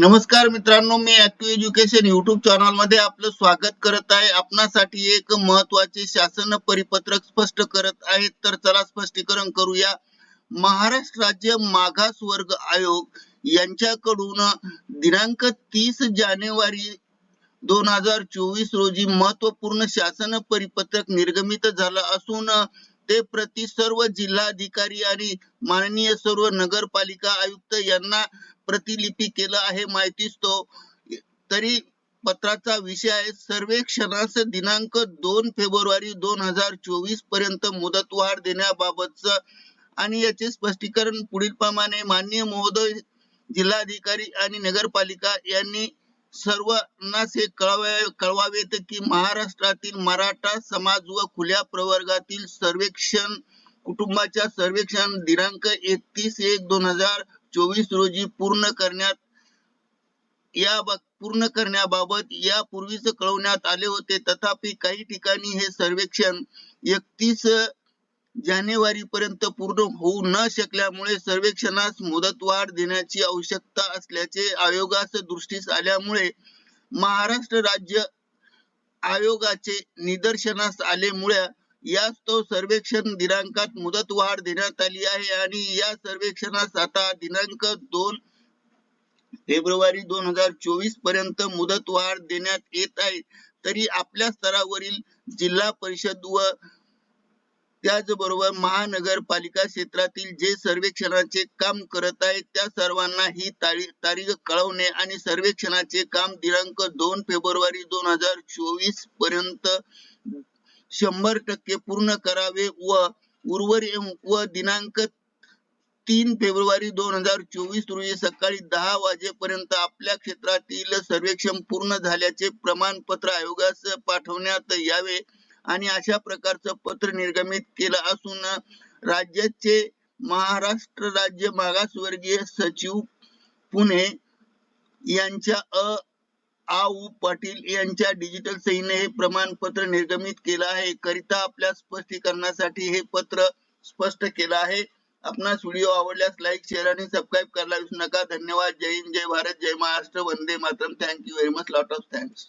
नमस्कार मित्रांनो मी ऍक्टिव्ह एज्युकेशन युट्यूब चॅनलमध्ये आपलं स्वागत करत आहे. आपणासाठी एक महत्त्वाचे शासन परिपत्रक स्पष्ट करत आहे तर चला स्पष्टीकरण करूया. महाराष्ट्र राज्य मागास वर्ग आयोग यांच्याकडून दिनांक तीस जानेवारी दोन हजार चोवीस रोजी महत्त्वपूर्ण शासन परिपत्रक निर्गमित झालं असून ते प्रति सर्व जिल्हाधिकारी आणि माननीय सर्व नगरपालिका आयुक्त यांना प्रतिलिपी केलं आहे. माहितीच तो तरी पत्राचा विषय आहे सर्वेक्षणास दिनांक दोन फेब्रुवारी दोन हजार चोवीसपर्यंत मुदतवाढ देण्याबाबतच आणि याचे स्पष्टीकरण पुढील प्रमाणे माननीय महोदय जिल्हाधिकारी आणि नगरपालिका यांनी सर्वांनाच हे कळवावे कळवावेत की महाराष्ट्रातील मराठा समाज व खुल्या प्रवर्गातील सर्वेक्षण कुटुंबाच्या सर्वेक्षण दिनांक एकतीस एक दोन हजार चोवीस रोजी पूर्ण करण्यात या पूर्ण करण्याबाबत यापूर्वीच कळवण्यात आले होते. तथापि काही ठिकाणी हे सर्वेक्षण एकतीस जानेवारी पर्यंत पूर्ण होऊ न शकल्यामुळे सर्वेक्षणास मुदतवाढ देण्याची आवश्यकता असल्याचे आयोगास दृष्टीस आल्यामुळे महाराष्ट्र राज्य आयोगाचे निदर्शनास आलेमुळे याच तो सर्वेक्षण दिनांकात मुदतवाढ देण्यात आली आहे आणि या सर्वेक्षणास आता दिनांक दोन फेब्रुवारी दोन हजार चोवीसपर्यंत मुदतवाढ देण्यात येत आहे. तरी आपल्या स्तरावरील जिल्हा परिषद व त्याचबरोबर महानगरपालिका क्षेत्रातील जे सर्वेक्षणाचे काम करत आहेत त्या सर्वांना ही तारीख कळवणे आणि सर्वेक्षणाचे काम दिनांक दोन फेब्रुवारी दोन हजार चोवीसपर्यंत शंभर टक्के पूर्ण करावे व उर्वरित व दिनांक तीन फेब्रुवारी दोन हजार चोवीस रोजी सकाळी दहा वाजेपर्यंत आपल्या क्षेत्रातील सर्वेक्षण पूर्ण झाल्याचे प्रमाणपत्र आयोगास पाठवण्यात यावे. आणि अशा प्रकारचं पत्र निर्गमित केलं असून राज्याचे महाराष्ट्र राज्य मागासवर्गीय सचिव पुणे यांच्या अ. आ उ पाटील यांच्या डिजिटल सहीने हे प्रमाणपत्र निर्गमित केलं आहे. करिता आपल्या स्पष्टीकरणासाठी हे पत्र स्पष्ट केलं आहे. आपणास व्हिडिओ आवडल्यास लाईक शेअर आणि सबस्क्राईब करायला विसरू नका. धन्यवाद. जय हिंद जय भारत जय महाराष्ट्र. वंदे Mataram. Thank you very much lot of thanks